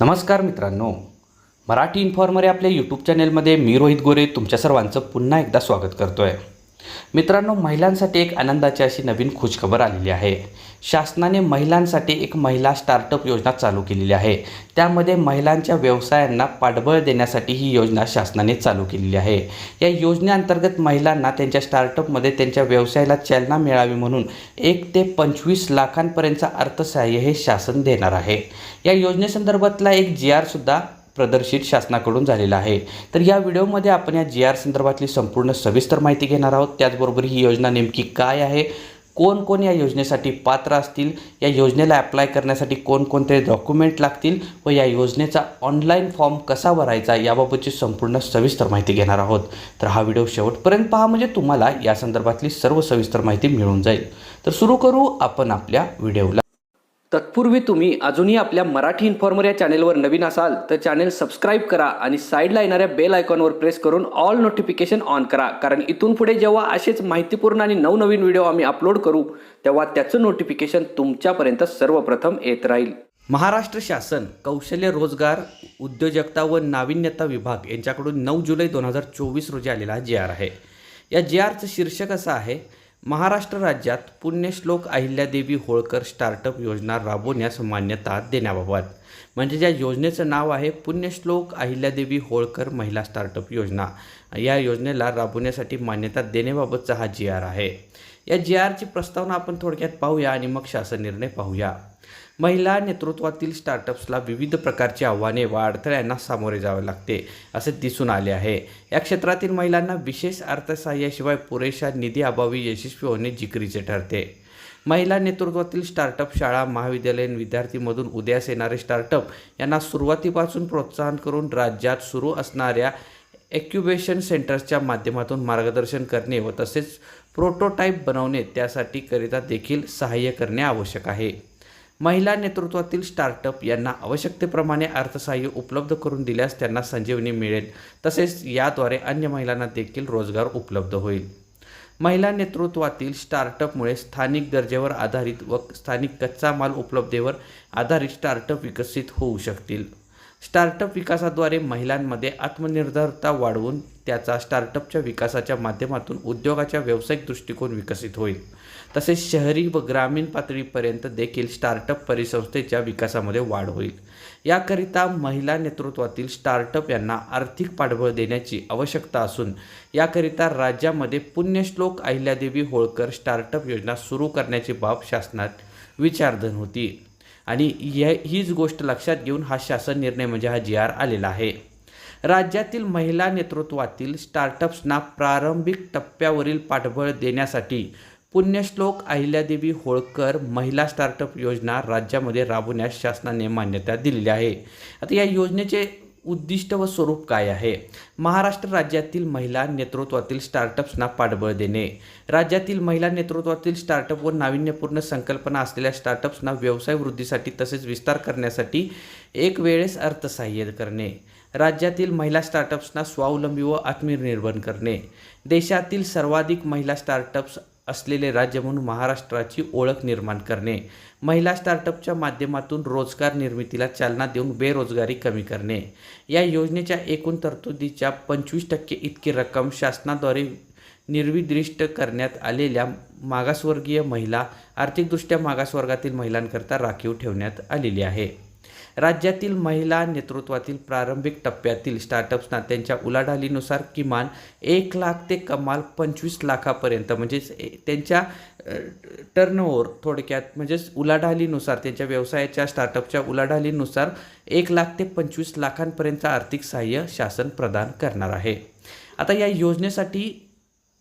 नमस्कार मित्रांनो. मराठी इन्फॉर्मर या आपल्या यूट्यूब चॅनेलमध्ये मी रोहित गोरे तुमच्या सर्वांचं पुन्हा एकदा स्वागत करतो आहे मित्रांनो महिलांसाठी एक आनंदाची अशी नवीन खुशखबर आलेली आहे. शासनाने महिलांसाठी एक महिला स्टार्टअप योजना चालू केलेली आहे. त्यामध्ये महिलांच्या व्यवसायांना पाठबळ देण्यासाठी ही योजना शासनाने चालू केलेली आहे. या योजनेअंतर्गत महिलांना त्यांच्या स्टार्टअपमध्ये त्यांच्या व्यवसायाला चालना मिळावी म्हणून एक ते पंचवीस लाखांपर्यंतचं अर्थसहाय्य हे शासन देणार आहे. या योजनेसंदर्भातला एक जी आरसुद्धा प्रदर्शित शासनाकडून झालेला आहे. तर या व्हिडिओमध्ये आपण या जी आर संदर्भातली संपूर्ण सविस्तर माहिती घेणार आहोत. त्याचबरोबर ही योजना नेमकी काय आहे? कोण कोण या योजनेसाठी पात्र असतील? या योजनेला अप्लाय करण्यासाठी कोणकोणते डॉक्युमेंट लागतील? व या योजनेचा ऑनलाईन फॉर्म कसा भरायचा? याबाबतची संपूर्ण सविस्तर माहिती घेणार आहोत. तर हा व्हिडिओ शेवटपर्यंत पहा म्हणजे तुम्हाला या संदर्भातली सर्व सविस्तर माहिती मिळून जाईल. तर सुरू करू आपण आपल्या व्हिडिओला तत्पूर्वी तुम्ही अजूनही आपल्या मराठी इन्फॉर्मर या चॅनेलवर नवीन असाल तर चॅनेल सबस्क्राईब करा आणि साईडला येणाऱ्या बेल आयकॉनवर प्रेस करून ऑल नोटिफिकेशन ऑन करा. कारण इथून पुढे जेव्हा असेच माहितीपूर्ण आणि नवनवीन व्हिडिओ आम्ही अपलोड करू तेव्हा त्याचं नोटिफिकेशन तुमच्यापर्यंत सर्वप्रथम येत राहील. महाराष्ट्र शासन कौशल्य रोजगार उद्योजकता व नाविन्यता विभाग यांच्याकडून नऊ जुलै दोन हजार चोवीस रोजी आलेला जे जी आर आहे. या जे आरचं शीर्षक असं आहे महाराष्ट्र राज्यात पुण्यश्लोक अहिल्यादेवी होळकर स्टार्टअप योजना राबवण्यास मान्यता देण्याबाबत. म्हणजे ज्या योजनेचं नाव आहे पुण्यश्लोक अहिल्यादेवी होळकर महिला स्टार्टअप योजना. या योजनेला राबवण्यासाठी मान्यता देण्याबाबतचा हा जी आर आहे. या जी आरची प्रस्तावना आपण थोडक्यात पाहूया आणि मग शासन निर्णय पाहूया. महिला नेतृत्वातील स्टार्टअप्सला विविध प्रकारची आव्हाने व अडथळ्यांना सामोरे जावे लागते असे दिसून आले आहे. या क्षेत्रातील महिलांना विशेष अर्थसहाय्याशिवाय पुरेशा निधी अभावी यशस्वी होणे जिकरीचे ठरते. महिला नेतृत्वातील स्टार्टअप शाळा महाविद्यालयीन विद्यार्थीमधून उदयास येणारे स्टार्टअप यांना सुरुवातीपासून प्रोत्साहन करून राज्यात सुरू असणाऱ्या एक्युबेशन सेंटर्सच्या माध्यमातून मार्गदर्शन करणे व तसेच प्रोटोटाईप बनवणे त्यासाठी करिता देखील सहाय्य करणे आवश्यक आहे. महिला नेतृत्वातील स्टार्टअप यांना आवश्यकतेप्रमाणे अर्थसहाय्य उपलब्ध करून दिल्यास त्यांना संजीवनी मिळेल. तसेच याद्वारे अन्य महिलांना देखील रोजगार उपलब्ध होईल. महिला नेतृत्वातील स्टार्टअपमुळे स्थानिक दर्जेवर आधारित व स्थानिक कच्चा माल उपलब्धेवर आधारित स्टार्टअप विकसित होऊ शकतील. स्टार्टअप विकासाद्वारे महिलांमध्ये आत्मनिर्भरता वाढवून त्याचा स्टार्टअपच्या विकासाच्या माध्यमातून उद्योगाच्या व्यावसायिक दृष्टिकोन विकसित होईल. तसेच शहरी व ग्रामीण पातळीपर्यंत देखील स्टार्टअप परिसंस्थेच्या विकासामध्ये वाढ होईल. याकरिता महिला नेतृत्वातील स्टार्टअप यांना आर्थिक पाठबळ देण्याची आवश्यकता असून याकरिता राज्यामध्ये पुण्यश्लोक अहिल्यादेवी होळकर स्टार्टअप योजना सुरू करण्याची बाब शासनात विचारधन होती. आणि या हीच गोष्ट लक्षात घेऊन हा शासन निर्णय म्हणजे हा जी आर आलेला आहे. राज्यातील महिला नेतृत्वातील स्टार्टअप्सना प्रारंभिक टप्प्यावरील पाठबळ देण्यासाठी पुण्यश्लोक अहिल्यादेवी होळकर महिला स्टार्टअप योजना राज्यामध्ये राबवण्यास शासनाने मान्यता दिलेली आहे. आता या योजनेचे उद्दिष्ट व स्वरूप काय आहे? महाराष्ट्र राज्यातील महिला नेतृत्वातील स्टार्टअप्सना पाठबळ देणे. राज्यातील महिला नेतृत्वातील स्टार्टअप व नाविन्यपूर्ण संकल्पना असलेल्या स्टार्टअप्सना व्यवसाय वृद्धीसाठी तसेच विस्तार करण्यासाठी एक वेळेस अर्थसहाय्य करणे. राज्यातील महिला स्टार्टअप्सना स्वावलंबी व आत्मनिर्भर करणे. देशातील सर्वाधिक महिला स्टार्टअप्स असलेले राज्य म्हणून महाराष्ट्राची ओळख निर्माण करणे. महिला स्टार्टअपच्या माध्यमातून रोजगार निर्मितीला चालना देऊन बेरोजगारी कमी करणे. या योजनेच्या एकूण तरतुदीच्या पंचवीस टक्के इतकी रक्कम शासनाद्वारे निर्विदिष्ट करण्यात आलेल्या मागासवर्गीय महिला आर्थिकदृष्ट्या मागासवर्गातील महिलांकरता राखीव ठेवण्यात आलेली आहे. राज्यातील महिला नेतृत्वातील प्रारंभिक टप्प्यातील स्टार्टअप्सना त्यांच्या उलाढालीनुसार किमान एक लाख ते कमाल पंचवीस लाखापर्यंत म्हणजेच त्यांच्या टर्नओव्हर थोडक्यात म्हणजेच उलाढालीनुसार त्यांच्या व्यवसायाच्या स्टार्टअपच्या उलाढालीनुसार एक लाख ते पंचवीस लाखांपर्यंत आर्थिक सहाय्य शासन प्रदान करणार आहे. आता या योजनेसाठी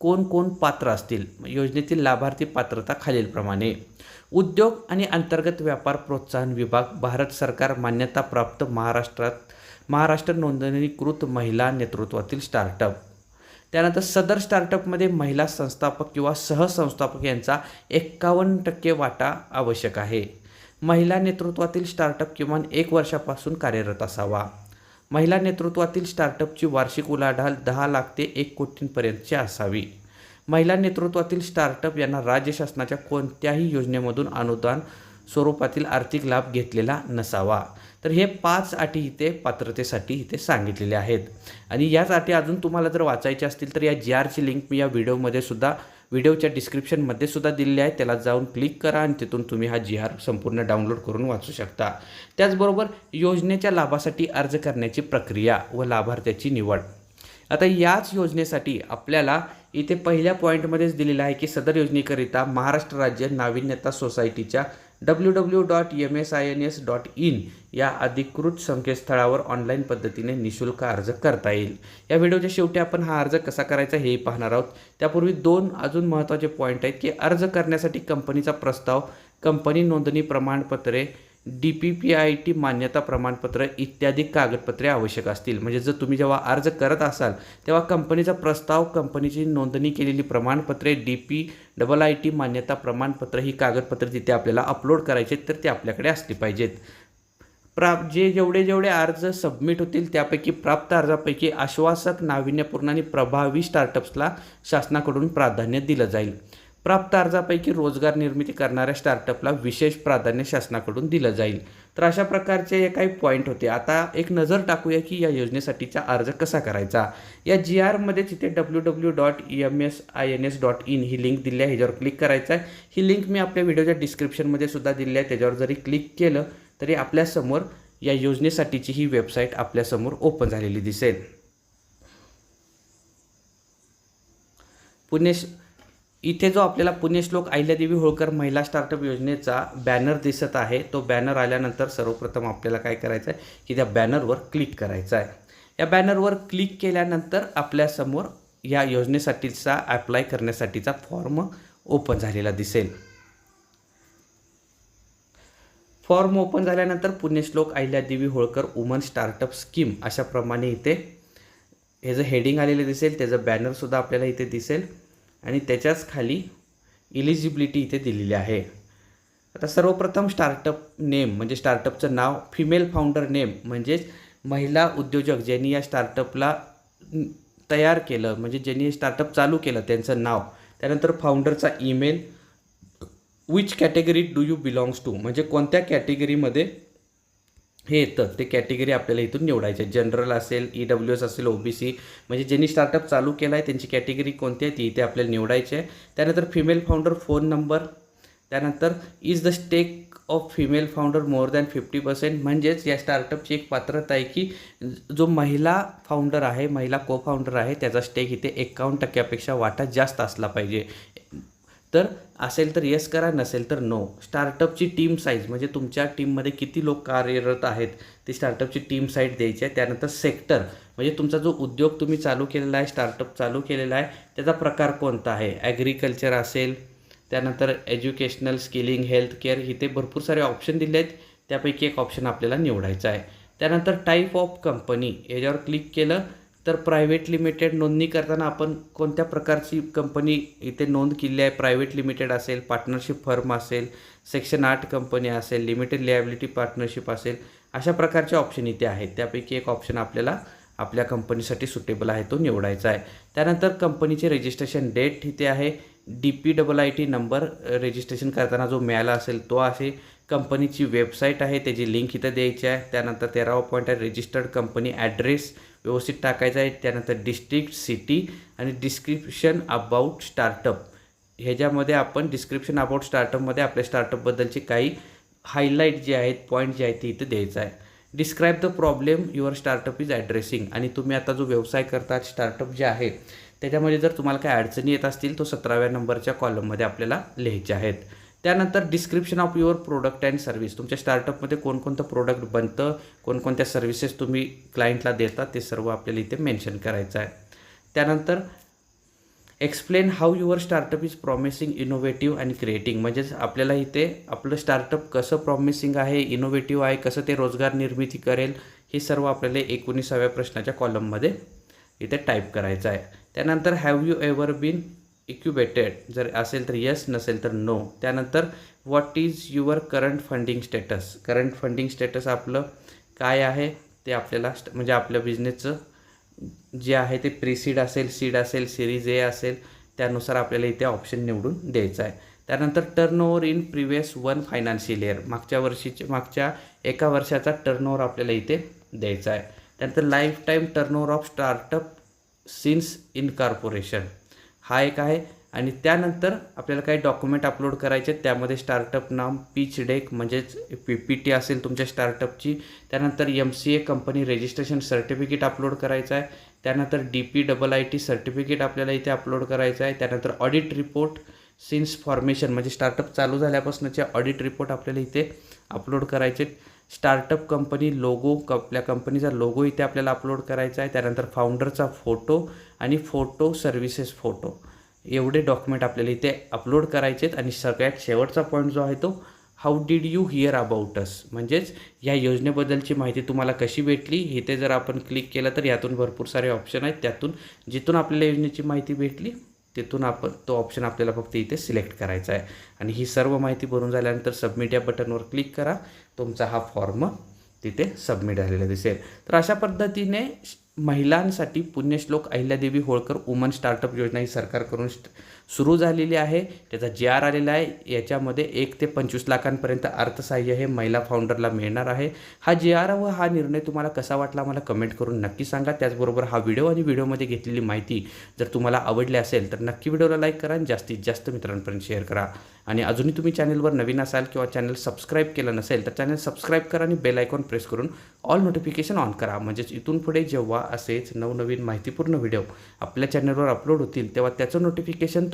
कोण कोण पात्र असतील? योजनेतील लाभार्थी पात्रता खालीलप्रमाणे. उद्योग आणि अंतर्गत व्यापार प्रोत्साहन विभाग भारत सरकार मान्यताप्राप्त महाराष्ट्रात महाराष्ट्र नोंदणीकृत महिला नेतृत्वातील स्टार्टअप. त्यानंतर सदर स्टार्टअपमध्ये महिला संस्थापक किंवा सहसंस्थापक यांचा एक्कावन्न टक्के वाटा आवश्यक आहे. महिला नेतृत्वातील स्टार्टअप किमान एक वर्षापासून कार्यरत असावा. महिला नेतृत्वातील स्टार्टअपची वार्षिक उलाढाल दहा लाख ते एक कोटींपर्यंतची असावी. महिला नेतृत्वातील स्टार्टअप यांना राज्य शासनाच्या कोणत्याही योजनेमधून अनुदान स्वरूपातील आर्थिक लाभ घेतलेला नसावा. तर हे पाच अटी इथे पात्रतेसाठी इथे सांगितलेले आहेत. आणि याच अटी अजून तुम्हाला जर वाचायच्या असतील तर या जी आरची लिंक मी या व्हिडिओमध्ये सुद्धा व्हिडिओच्या डिस्क्रिप्शनमध्ये सुद्धा दिलेली आहे. त्याला जाऊन क्लिक करा आणि तिथून तुम्ही हा जी आर संपूर्ण डाउनलोड करून वाचू शकता. त्याचबरोबर योजनेच्या लाभासाठी अर्ज करण्याची प्रक्रिया व लाभार्थ्याची निवड. आता याच योजनेसाठी आपल्याला इथे पहिल्या पॉईंटमध्येच दिलेलं आहे की सदर योजनेकरिता महाराष्ट्र राज्य नाविन्यता सोसायटीच्या W W dot M S I N S dot in या अधिकृत संकेतस्थळावर ऑनलाईन पद्धतीने निशुल्क अर्ज करता येईल. या व्हिडिओच्या शेवटी आपण हा अर्ज कसा करायचा हेही पाहणार आहोत. त्यापूर्वी दोन अजून महत्त्वाचे पॉईंट आहेत की अर्ज करण्यासाठी कंपनीचा प्रस्ताव कंपनी नोंदणी प्रमाणपत्रे D P P I T मान्यता प्रमाणपत्र इत्यादी कागदपत्रे आवश्यक असतील. म्हणजे जर तुम्ही जेव्हा अर्ज करत असाल तेव्हा कंपनीचा प्रस्ताव कंपनीची नोंदणी केलेली प्रमाणपत्रे D P double I T मान्यता प्रमाणपत्र ही कागदपत्रे तिथे आपल्याला अपलोड करायचे आहेत, तर ते आपल्याकडे असली पाहिजेत. प्रा जे जेवढे जेवढे अर्ज सबमिट होतील त्यापैकी प्राप्त अर्जापैकी आश्वासक नाविन्यपूर्ण आणि प्रभावी स्टार्टअप्सला शासनाकडून प्राधान्य दिलं जाईल. प्राप्त अर्जापैकी रोजगार निर्मिती करणाऱ्या स्टार्टअपला विशेष प्राधान्य शासनाकडून दिलं जाईल. तर अशा प्रकारचे हे काही पॉईंट होते. आता एक नजर टाकूया की या योजनेसाठीचा अर्ज कसा करायचा. या जी आरमध्ये तिथे W W dot M S I N S dot in he link दिली आहे. ह्याच्यावर क्लिक करायचं आहे. ही लिंक मी आपल्या व्हिडिओच्या डिस्क्रिप्शनमध्ये सुद्धा दिली आहे. त्याच्यावर जरी क्लिक केलं तरी आपल्यासमोर या योजनेसाठीची ही वेबसाईट आपल्यासमोर ओपन झालेली दिसेल. पुणे इथे जो आपल्याला पुण्यश्लोक अहिल्यादेवी होळकर महिला स्टार्टअप योजनेचा बॅनर दिसत आहे तो बॅनर आल्यानंतर सर्वप्रथम आपल्याला काय करायचं आहे की त्या बॅनरवर क्लिक करायचं आहे या बॅनरवर क्लिक केल्यानंतर आपल्यासमोर या योजनेसाठीचा अप्लाय करण्यासाठीचा फॉर्म ओपन झालेला दिसेल. फॉर्म ओपन झाल्यानंतर Punyashlok Ahilyadevi Holkar woman startup scheme अशाप्रमाणे इथे हे जे हेडिंग आलेलं दिसेल त्याचं बॅनरसुद्धा आपल्याला इथे दिसेल. आणि त्याच्याच खाली इलिजिबिलिटी इथे दिलेली आहे. आता सर्वप्रथम स्टार्टअप नेम म्हणजे स्टार्टअपचं नाव फिमेल फाउंडर नेम म्हणजेच महिला उद्योजक ज्यांनी या स्टार्टअपला तयार केलं म्हणजे ज्यांनी स्टार्टअप चालू केलं त्यांचं नाव. त्यानंतर फाउंडरचा email which category do you belongs to म्हणजे कोणत्या कॅटेगरीमध्ये हे येतं. ते कॅटेगरी आपल्याला इथून निवडायचे जनरल असेल ई डब्ल्यू एस असेल ओ बी सी म्हणजे ज्यांनी स्टार्टअप चालू केला आहे त्यांची कॅटेगरी कोणती आहे ती इथे आपल्याला निवडायची आहे. त्यानंतर फिमेल फाउंडर फोन नंबर त्यानंतर is the stake of female founder more than fifty percent म्हणजेच या स्टार्टअपची एक पात्रता आहे की जो महिला फाउंडर आहे महिला को फाउंडर आहे त्याचा स्टेक इथे एकावन्न टक्क्यापेक्षा वाटा जास्त असला पाहिजे. तर असेल तर येस करा नसेल तर नो स्टार्टअपची टीम साईज म्हणजे तुमच्या टीममध्ये किती लोक कार्यरत आहेत ती स्टार्टअपची टीम साईज द्यायची आहे. त्यानंतर सेक्टर म्हणजे तुमचा जो उद्योग तुम्ही चालू केलेला आहे स्टार्टअप चालू केलेला आहे त्याचा प्रकार कोणता आहे? ॲग्रिकल्चर असेल त्यानंतर एज्युकेशनल स्किलिंग हेल्थ केअर इथे भरपूर सारे ऑप्शन दिले आहेत. त्यापैकी एक ऑप्शन आपल्याला निवडायचा आहे. त्यानंतर टाईप ऑफ कंपनी याच्यावर क्लिक केलं तर प्रायव्हेट लिमिटेड नोंदणी करताना आपण कोणत्या प्रकारची कंपनी इथे नोंद केली आहे? प्रायव्हेट लिमिटेड असेल पार्टनरशिप फर्म असेल सेक्शन आठ कंपनी असेल लिमिटेड लिॲबिलिटी पार्टनरशिप असेल अशा प्रकारचे ऑप्शन इथे आहेत. त्यापैकी एक ऑप्शन आपल्याला आपल्या कंपनीसाठी सुटेबल आहे तो निवडायचा आहे. त्यानंतर कंपनीचे रजिस्ट्रेशन डेट इथे आहे. D P double I T number registration करताना जो मिळाला असेल तो आहे. कंपनीची वेबसाईट आहे त्याची लिंक इथं द्यायची आहे. त्यानंतर तेरावा पॉईंट आहे रजिस्टर्ड कंपनी ॲड्रेस व्यवस्थित टाकायचं आहे. त्यानंतर डिस्ट्रिक्ट सिटी आणि डिस्क्रिप्शन अबाउट स्टार्टअप ह्याच्यामध्ये आपण डिस्क्रिप्शन अबाउट स्टार्टअपमध्ये आपल्या स्टार्टअपबद्दलचे काही हायलाईट जे आहेत पॉईंट जे आहेत ते इथं द्यायचं आहे. Describe the problem your startup is addressing आणि तुम्ही आता जो व्यवसाय करतात स्टार्टअप जे आहे त्याच्यामध्ये जर तुम्हाला काही अडचणी येत असतील तो सतराव्या नंबरच्या कॉलममध्ये आपल्याला लिहायचे आहेत. त्यानंतर description of your product and service तुमच्या स्टार्टअपमध्ये कोणकोणतं प्रोडक्ट बनतं कोणकोणत्या सर्व्हिसेस तुम्ही क्लायंटला देता ते सर्व आपल्याला इथे मेन्शन करायचं आहे. त्यानंतर explain how your startup is promising innovative and creating म्हणजेच आपल्याला इथे आपलं स्टार्टअप कसं प्रॉमिसिंग आहे इनोव्हेटिव्ह आहे कसं ते रोजगार निर्मिती करेल हे सर्व आपल्याला एकोणीसाव्या प्रश्नाच्या कॉलममध्ये इथे टाईप करायचं आहे. त्यानंतर have you ever been incubated जर असेल तर येस नसेल तर नो त्यानंतर what is your current funding status current funding status आपलं काय आहे? ते आपल्याला स्ट- म्हणजे आपल्या बिझनेसचं जे आहे ते प्री सीड असेल सीड असेल सिरीज ए असेल त्यानुसार आपल्याला इथे ऑप्शन निवडून द्यायचं आहे. त्यानंतर turnover in previous one financial year मागच्या वर्षीचे मागच्या एका वर्षाचा टर्न ओव्हर आपल्याला इथे द्यायचा आहे. त्यानंतर lifetime turnover of startup since incorporation हा एक आहे. आणि त्यानंतर आपल्याला काही डॉक्युमेंट अपलोड करायचे आहेत. त्यामध्ये स्टार्टअप नाम पीच डेक म्हणजेच पी पी टी असेल तुमच्या स्टार्टअपची त्यानंतर M C A company registration certificate upload करायचं आहे. त्यानंतर D P double I T certificate आपल्याला इथे अपलोड करायचं आहे. त्यानंतर ऑडिट रिपोर्ट सिन्स फॉर्मेशन म्हणजे स्टार्टअप चालू झाल्यापासूनचे ऑडिट रिपोर्ट आपल्याला इथे अपलोड करायचे स्टार्टअप कंपनी लोगो क आपल्या कंपनीचा लोगो इथे आपल्याला अपलोड करायचा आहे. त्यानंतर फाउंडरचा फोटो आणि फोटो सर्व्हिसेस फोटो एवढे डॉक्युमेंट आपल्याला इथे अपलोड करायचे आहेत. आणि सगळ्यात शेवटचा पॉईंट जो आहे तो how did you hear about us म्हणजेच या योजनेबद्दलची माहिती तुम्हाला कशी भेटली? इथे जर आपण क्लिक केलं तर यातून भरपूर सारे ऑप्शन आहेत. त्यातून जिथून आपल्याला योजनेची माहिती भेटली तिथून आपण तो ऑप्शन आपल्याला फक्त इथे सिलेक्ट करायचा आहे. आणि ही सर्व माहिती भरून झाल्यानंतर सबमिट या बटनवर क्लिक करा. तुमचा हा फॉर्म तिथे सबमिट झालेला दिसेल. तर अशा पद्धतीने महिलांसाठी पुण्यश्लोक अहिल्यादेवी होळकर वुमन स्टार्टअप योजना ही सरकारकडून स्ट- सुरू झालेली आहे. त्याचा जी आर आलेला आहे. याच्यामध्ये एक ते पंचवीस लाखांपर्यंत अर्थसहाय्य हे महिला फाउंडरला मिळणार आहे. हा जी आर व हा निर्णय तुम्हाला कसा वाटला मला कमेंट करून नक्की सांगा. त्याचबरोबर हा व्हिडिओ आणि व्हिडिओमध्ये घेतलेली माहिती जर तुम्हाला आवडली असेल तर नक्की व्हिडिओला लाईक करा आणि जास्तीत जास्त मित्रांपर्यंत शेअर करा. आणि अजूनही तुम्ही चॅनलवर नवीन असाल किंवा चॅनल सबस्क्राईब केलं नसेल तर चॅनल सबस्क्राईब करा आणि बेल आयकॉन प्रेस करून ऑल नोटिफिकेशन ऑन करा. म्हणजेच इथून पुढे जेव्हा असेच नवनवीन माहितीपूर्ण व्हिडिओ आपल्या चॅनलवर अपलोड होतील तेव्हा त्याचं नोटिफिकेशन